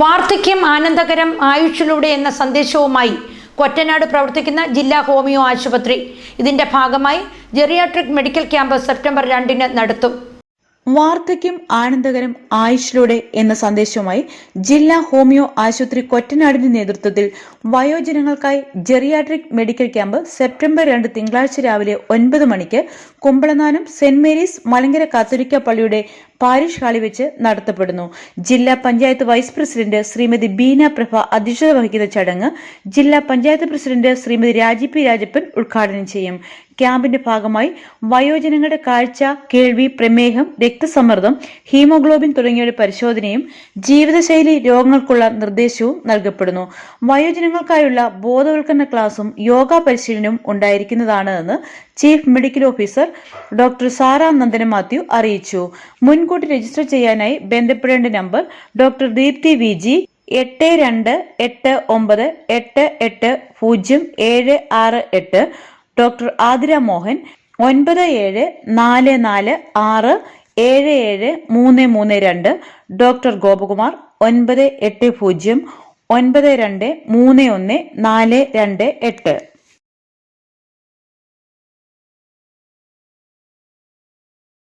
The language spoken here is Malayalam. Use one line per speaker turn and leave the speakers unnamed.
വാർദ്ധക്യം ആനന്ദകരം ആയുഷിലൂടെ എന്ന സന്ദേശവുമായി കൊറ്റനാട് പ്രവർത്തിക്കുന്ന ജില്ലാ ഹോമിയോ ആശുപത്രി. ഇതിന്റെ ഭാഗമായി ജെറിയാട്രിക് മെഡിക്കൽ ക്യാമ്പ് സെപ്റ്റംബർ രണ്ടിന് നടത്തും.
വാർദ്ധക്യം ആനന്ദകരം ആയുഷിലൂടെ എന്ന സന്ദേശവുമായി ജില്ലാ ഹോമിയോ ആശുപത്രി കൊറ്റനാടിന്റെ നേതൃത്വത്തിൽ വയോജനങ്ങൾക്കായി ജെറിയാട്രിക് മെഡിക്കൽ ക്യാമ്പ് സെപ്റ്റംബർ രണ്ട് തിങ്കളാഴ്ച രാവിലെ ഒൻപത് മണിക്ക് കുമ്പളനാനം സെന്റ് മേരീസ് മലങ്കര കാത്തോലിക്ക പള്ളിയുടെ പാരിഷ് ഹാളിൽ വെച്ച് നടത്തപ്പെടുന്നു. ജില്ലാ പഞ്ചായത്ത് വൈസ് പ്രസിഡന്റ് ശ്രീമതി ബീന പ്രഭ അധ്യക്ഷത വഹിക്കുന്ന ചടങ്ങ് ജില്ലാ പഞ്ചായത്ത് പ്രസിഡന്റ് ശ്രീമതി രാജി പി രാജപ്പൻ ഉദ്ഘാടനം ചെയ്യും. ക്യാമ്പിന്റെ ഭാഗമായി വയോജനങ്ങളുടെ കാഴ്ച കേൾവി പ്രമേഹം രക്തസമ്മർദ്ദം ഹീമോഗ്ലോബിൻ തുടങ്ങിയവയുടെ പരിശോധനയും ജീവിതശൈലി രോഗങ്ങൾക്കുള്ള നിർദ്ദേശവും നൽകപ്പെടുന്നു. വയോജനങ്ങൾക്കായുള്ള ബോധവൽക്കരണ ക്ലാസും യോഗ പരിശീലനവും ഉണ്ടായിരിക്കുന്നതാണ് എന്ന് chief medical officer doctor Sara Nandana Mathew അറിയിച്ചു. മുൻകൂട്ടി രജിസ്റ്റർ ചെയ്യാനായി ബന്ധപ്പെടേണ്ട number doctor Deepthi V G എട്ട് രണ്ട് എട്ട് ഒമ്പത് എട്ട് എട്ട് പൂജ്യം ഏഴ് ആറ് എട്ട് ഡോക്ടർ ആതിര മോഹൻ ഒൻപത് ഏഴ് നാല് നാല് ആറ് ഏഴ് ഏഴ് മൂന്ന് മൂന്ന് രണ്ട് ഡോക്ടർ ഗോപകുമാർ ഒൻപത് എട്ട് പൂജ്യം ഒൻപത് രണ്ട് മൂന്ന് ഒന്ന് നാല് രണ്ട് എട്ട്.